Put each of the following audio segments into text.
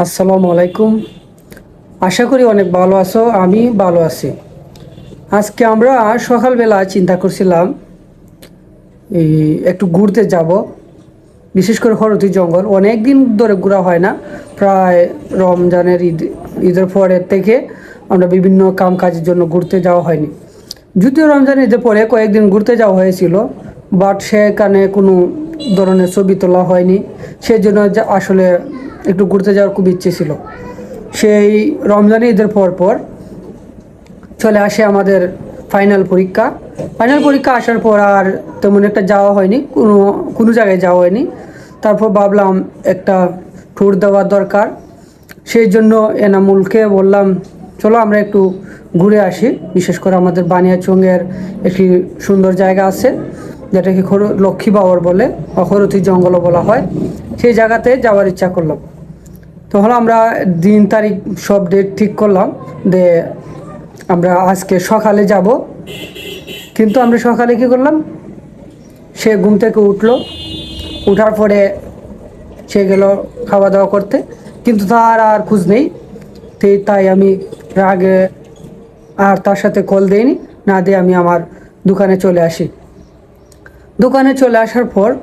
আসসালামু আলাইকুম। আশা করি অনেক ভালো আছো, আমি ভালো আছি। আজকে আমরা সকালবেলা চিন্তা করছিলাম, এই একটু ঘুরতে যাব। বিশেষ করে হরতি জঙ্গল অনেক দিন ধরে ঘোরা হয় না। প্রায় রমজানের ঈদ, ঈদের পরের থেকে আমরা বিভিন্ন কাম কাজের জন্য ঘুরতে যাওয়া হয়নি। যদিও রমজান ঈদের পরে কয়েকদিন ঘুরতে যাওয়া হয়েছিল বাট সেখানে কোনো ধরনের ছবি তোলা হয়নি। সেই জন্য আসলে একটু ঘুরতে যাওয়ার খুব ইচ্ছে ছিল। সেই রমজান ঈদের পর পর চলে আসে আমাদের ফাইনাল পরীক্ষা। ফাইনাল পরীক্ষা আসার পর আর তেমন একটা যাওয়া হয়নি, কোনো কোনো জায়গায় যাওয়া হয়নি। তারপর ভাবলাম একটা ট্যুর দেওয়ার দরকার। সেই জন্য এনামুলকে বললাম, চলো আমরা একটু ঘুরে আসি। বিশেষ করে আমাদের বানিয়াচঙ্গের একটি সুন্দর জায়গা আছে, যেটাকে লক্ষ্মী বাবর বলে বা খরতি জঙ্গলও বলা হয়। সেই জায়গাতে যাওয়ার ইচ্ছা করলাম। তখন আমরা দিন, তারিখ সব ডেট ঠিক করলাম যে আমরা আজকে সকালে যাব। কিন্তু আমরা সকালে কি করলাম? সে ঘুম থেকে উঠল। উঠার পরে সে গেল খাওয়া দাওয়া করতে। কিন্তু তার আর খোঁজ নেই। তাই আমি রাগে আর তার সাথে কল দেইনি। না দিয়ে আমি আমার দোকানে চলে আসি। দোকানে চলে আসার পর,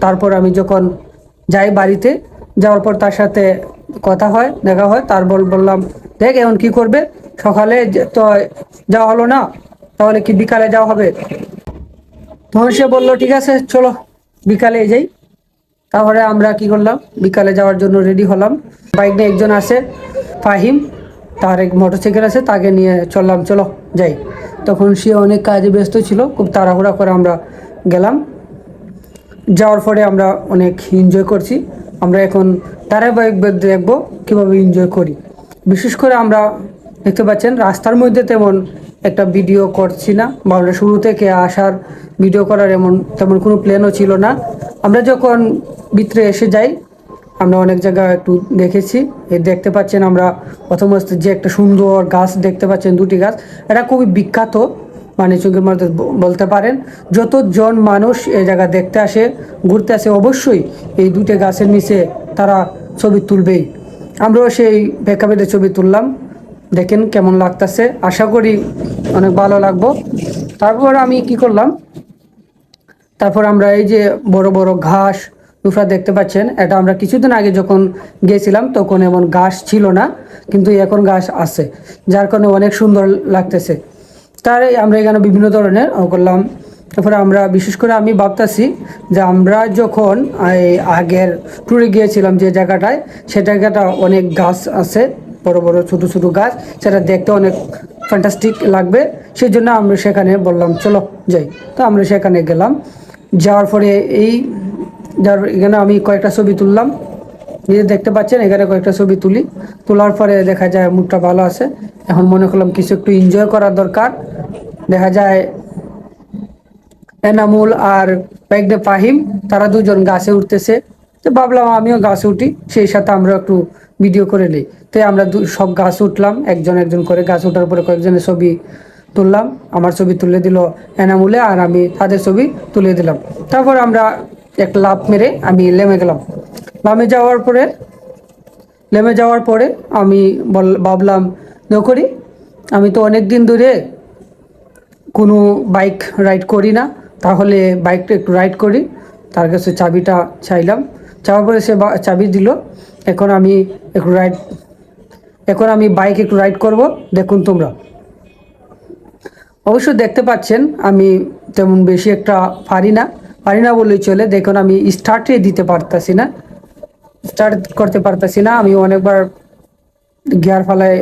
তারপর আমি যখন যাই বাড়িতে, যাওয়ার পর তার সাথে কথা হয়, দেখা হয়, তার বল বললাম, দেখ এখন কি করবে? সকালে তো যাওয়া হলো না, তাহলে কি বিকালে যাওয়া হবে? তখন সে বলল, ঠিক আছে, চলো, বিকালে যাই। তারপরে আমরা কি করলাম, বিকালে যাওয়ার জন্য রেডি হলাম। বাইক নিয়ে একজন আছে ফাহিম, তার এক মোটরসাইকেল আছে, তাকে নিয়ে চললাম, চলো, যাই। তখন সে অনেক কাজে ব্যস্ত ছিল, খুব তাড়াহুড়া করে আমরা গেলাম। যাওয়ার পরে আমরা অনেক এনজয় করছি। আমরা এখন ধারাবাহিক দেখব কীভাবে এনজয় করি। বিশেষ করে আমরা দেখতে পাচ্ছেন, রাস্তার মধ্যে তেমন একটা ভিডিও করছি না। বা আমরা শুরু থেকে আসার ভিডিও করার এমন তেমন কোনো প্ল্যানও ছিল না। আমরা যখন ভিতরে এসে যাই, আমরা অনেক জায়গা একটু দেখেছি। এ দেখতে পাচ্ছেন আমরা প্রথম যে একটা সুন্দর গাছ দেখতে পাচ্ছেন, দুটি গাছ। এটা খুবই বিখ্যাত মানে চোখের মধ্যে বলতে পারেন। যতজন মানুষ এই জায়গা দেখতে আসে, ঘুরতে আসে, অবশ্যই এই দুটি গাছের নিচে তারা ছবি তুলবেই। আমরাও সেই প্রেক্ষাপটে ছবি তুললাম। দেখেন কেমন লাগতেছে। আশা করি অনেক ভালো লাগবো। তারপর আমি কি করলাম? তারপর আমরা এই যে বড় বড় ঘাস দুফরা দেখতে পাচ্ছেন, এটা আমরা কিছুদিন আগে যখন গিয়েছিলাম তখন এমন ঘাস ছিল না, কিন্তু এখন ঘাস আছে, যার কারণে অনেক সুন্দর লাগতেছে। তার আমরা এখানে বিভিন্ন ধরনের করলাম। তারপরে আমরা, বিশেষ করে আমি ভাবতেছি যে আমরা যখন আগের ট্যুরে গিয়েছিলাম যে জায়গাটায়, সে জায়গাটা অনেক গাছ আছে, বড় বড়, ছোট ছোট গাছ, সেটা দেখতে অনেক ফ্যান্টাস্টিক লাগবে। সেই জন্য আমরা সেখানে বললাম, চলো যাই। তো আমরা সেখানে গেলাম। যাওয়ার পরে এই, যার এখানে আমি কয়েকটা ছবি তুললাম। যে দেখতে পাচ্ছেন, এখানে কয়েকটা ছবি তুলি। তোলার পরে দেখা যায় মুডটা ভালো আছে। এখন মনে করলাম কিছু একটু এনজয় করার দরকার। দেখা যায় এনামুল আর বাইকডে ফাহিম, তারা দুজন গাছে উঠতেছে। তো ভাবলাম আমিও গাছে উঠি, সেই সাথে আমরা একটু ভিডিও করে নিই। তো আমরা দু- সব গাছ উঠলাম, একজন একজন করে গাছ ওঠার পরে কয়েকজনের ছবি তুললাম। আমার ছবি তুলে দিল এনামুলে আর আমি তাদের ছবি তুলে দিলাম। তারপর আমরা একটা লাভ মেরে আমি লেমে গেলাম। লামে যাওয়ার পরে নেমে যাওয়ার পরে আমি বল ভাবলাম করি। আমি তো অনেক দিন ধরে কোনো বাইক রাইড করি না। তাহলে বাইকটা একটু রাইড করি। তার কাছে চাবিটা চাইলাম। চাওয়ার পরে সে চাবি দিল। এখন আমি একটু রাইড এখন আমি বাইক একটু রাইড করব। দেখুন তোমরা। অবশ্য দেখতে পাচ্ছেন, আমি তেমন বেশি একটা পারি না। পারি না বললেই চলে। দেখুন, আমি স্টার্টে দিতে পারতাছি না। স্টার্ট করতে পারতেছি না। আমি অনেকবার গিয়ার ফালায়,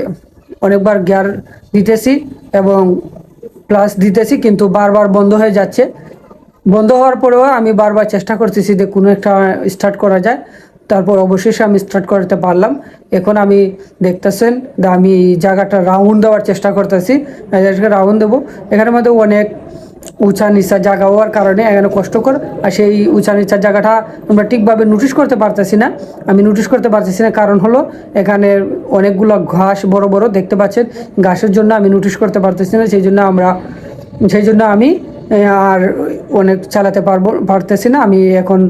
অনেকবার গিয়ার দিতেছি এবং প্লাস দিতেছি, কিন্তু বারবার বন্ধ হয়ে যাচ্ছে। বন্ধ হওয়ার পরেও আমি বারবার চেষ্টা করতেছি যে কোনো একটা স্টার্ট করা যায়। তারপর অবশেষে আমি স্টার্ট করতে পারলাম। এখন আমি দেখতেছেন আমি জায়গাটা রাউন্ড দেওয়ার চেষ্টা করতেছি। রাউন্ড দেবো। এখানের মধ্যে অনেক উঁচা নিচা জায়গা হওয়ার কারণে এখানে কষ্টকর আর সেই উঁচা নিচার জায়গাটা আমরা ঠিকভাবে নোটিশ করতে পারতেছি না। আমি নোটিশ করতে পারতেছি না। কারণ হলো এখানে অনেকগুলো ঘাস বড় বড় দেখতে পাচ্ছেন। ঘাসের জন্য আমি নোটিশ করতে পারতেছি না। সেই জন্য আমরা সেই জন্য আমি আর অনেক চালাতে পারব, পারতেছি না, আমি এখন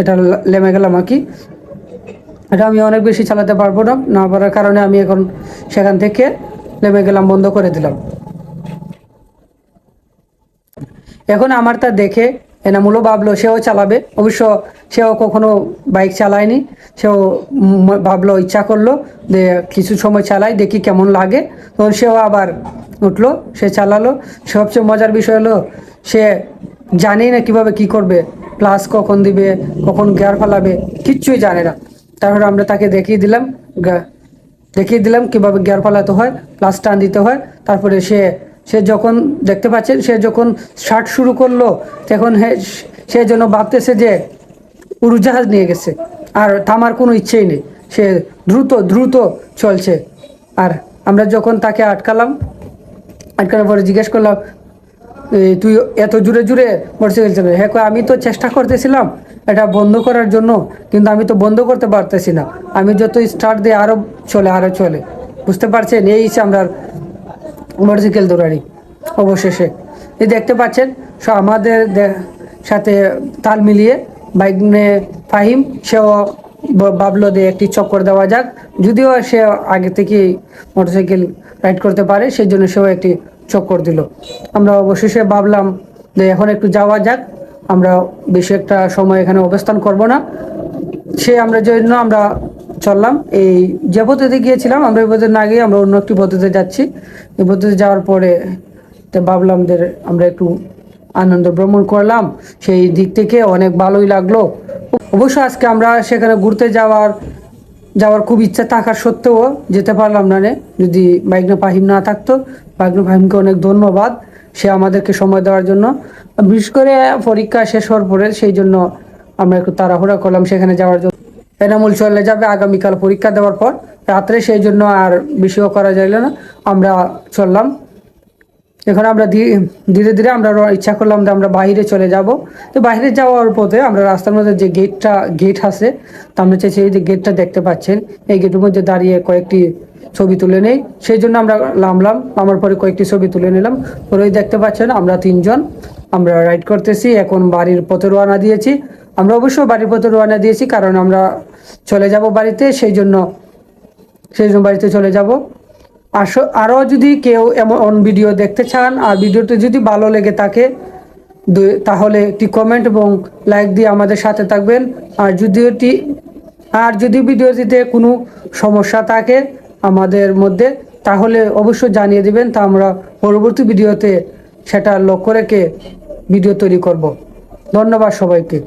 এটা লেমে গেলাম আর কি। এটা আমি অনেক বেশি চালাতে পারব না না পারার কারণে আমি এখন সেখান থেকে নেমে গেলাম, বন্ধ করে দিলাম। এখন আমার তা দেখে এনামুলও ভাবলো, সেও চালাবে। অবশ্য সেও কখনো বাইক চালায়নি, সেও ভাবলো, ইচ্ছা করল যে কিছু সময় চালাই, দেখি কেমন লাগে। তখন সেও আবার উঠল, সে চালালো। সবচেয়ে মজার বিষয় হলো, সে জানেই না কীভাবে কি করবে প্লাস কখন দিবে, কখন গিয়ার ফালাবে, কিচ্ছুই জানে না। তারপরে আমরা তাকে দেখিয়ে দিলাম দেখিয়ে দিলাম কীভাবে গিয়ার পালাতে হয় প্লাস টান দিতে হয়। তারপরে সে সে যখন দেখতে পাচ্ছেন, সে যখন শার্ট শুরু করল, তখন সে যেন ভাবতেছে যে উড়োজাহাজ নিয়ে গেছে। আর থামার কোনো ইচ্ছেই নেই। সে দ্রুত দ্রুত চলছে। আর আমরা যখন তাকে আটকালাম, আটকানোর পরে জিজ্ঞেস করলাম তুই এত জুড়ে জুড়ে মোটরসাইকেল চালাবি হ্যাঁ আমি তো চেষ্টা করতেছিলাম এটা বন্ধ করার জন্য, কিন্তু আমি তো বন্ধ করতে পারতেছি না। আমি যত স্টার্ট দিয়ে আরও চলে আরও চলে। বুঝতে পারছেন? এই হচ্ছে আমরা মোটরসাইকেল দৌড়ানি, অবশেষে। এই দেখতে পাচ্ছেন, সো আমাদের সাথে তাল মিলিয়ে বাইক নিয়ে ফাহিম, সেও ব- ভাবলো যে একটি চক্কর দেওয়া যাক। যদিও সে আগে থেকেই মোটরসাইকেল রাইড করতে পারে, সেই জন্য সেও একটি চক্কর দিল। আমরা অবশেষে ভাবলাম যে এখন একটু যাওয়া যাক। আমরা বেশি একটা সময় এখানে অবস্থান করব না। সে আমরা জন্য আমরা চললাম। এই যে পদ্ধতিতে গিয়েছিলাম, আমরা এই পদ্ধতি না গিয়ে আমরা অন্য একটি পদ্ধতিতে যাচ্ছি। এই পদ্ধতিতে যাওয়ার পরে ভাবলাম যে আমরা একটু আনন্দ ভ্রমণ করলাম। সেই দিক থেকে অনেক ভালোই লাগল। অবশ্য আজকে আমরা সেখানে ঘুরতে যাওয়ার যাওয়ার খুব ইচ্ছা থাকার সত্ত্বেও যেতে পারলাম না যদি বাইকনা পাহিম না থাকতো বাইকনা ভাইমকে অনেক ধন্যবাদ। সে আমাদেরকে সময় দেওয়ার জন্য। বিশেষ করে পরীক্ষা শেষ হওয়ার পরে সেই জন্য আমরা একটু তাড়াহুড়া করলাম সেখানে যাওয়ার জন্য। এনামুল চলে যাবে আগামীকাল পরীক্ষা দেওয়ার পর। রাত্রে সেই জন্য আর বেশিও করা যাইল না। আমরা চললাম। এখন আমরা ধীরে ধীরে আমরা ইচ্ছা করলাম যে আমরা বাইরে চলে যাব। তো বাইরে যাওয়ার পথে আমরা রাস্তার মধ্যে যে গেটটা গেট আছে, তা আমরা চাইছি এই যে গেটটা দেখতে পাচ্ছেন। এই গেটের মধ্যে দাঁড়িয়ে কয়েকটি ছবি তুলে নেই। সেই জন্য আমরা নামলাম আমার পরে কয়েকটি ছবি তুলে নিলাম। ওই দেখতে পাচ্ছেন আমরা তিনজন। আমরা রাইড করতেছি, এখন বাড়ির পথে রওনা দিয়েছি। আমরা অবশ্য বাড়ির পথে রওনা দিয়েছি, কারণ আমরা চলে যাব বাড়িতে, সেই জন্য সেই জন্য বাড়িতে চলে যাব। আরও যদি কেউ এমন ভিডিও দেখতে চান আর ভিডিওটি যদি ভালো লেগে থাকে তাহলে একটি কমেন্ট এবং লাইক দিয়ে আমাদের সাথে থাকবেন। আর যদি এটি আর যদি ভিডিওটিতে কোনো সমস্যা থাকে আমাদের মধ্যে, তাহলে অবশ্যই জানিয়ে দিবেন। তা আমরা পরবর্তী ভিডিওতে সেটা লক্ষ্য রেখে ভিডিও তৈরি করব। ধন্যবাদ সবাইকে।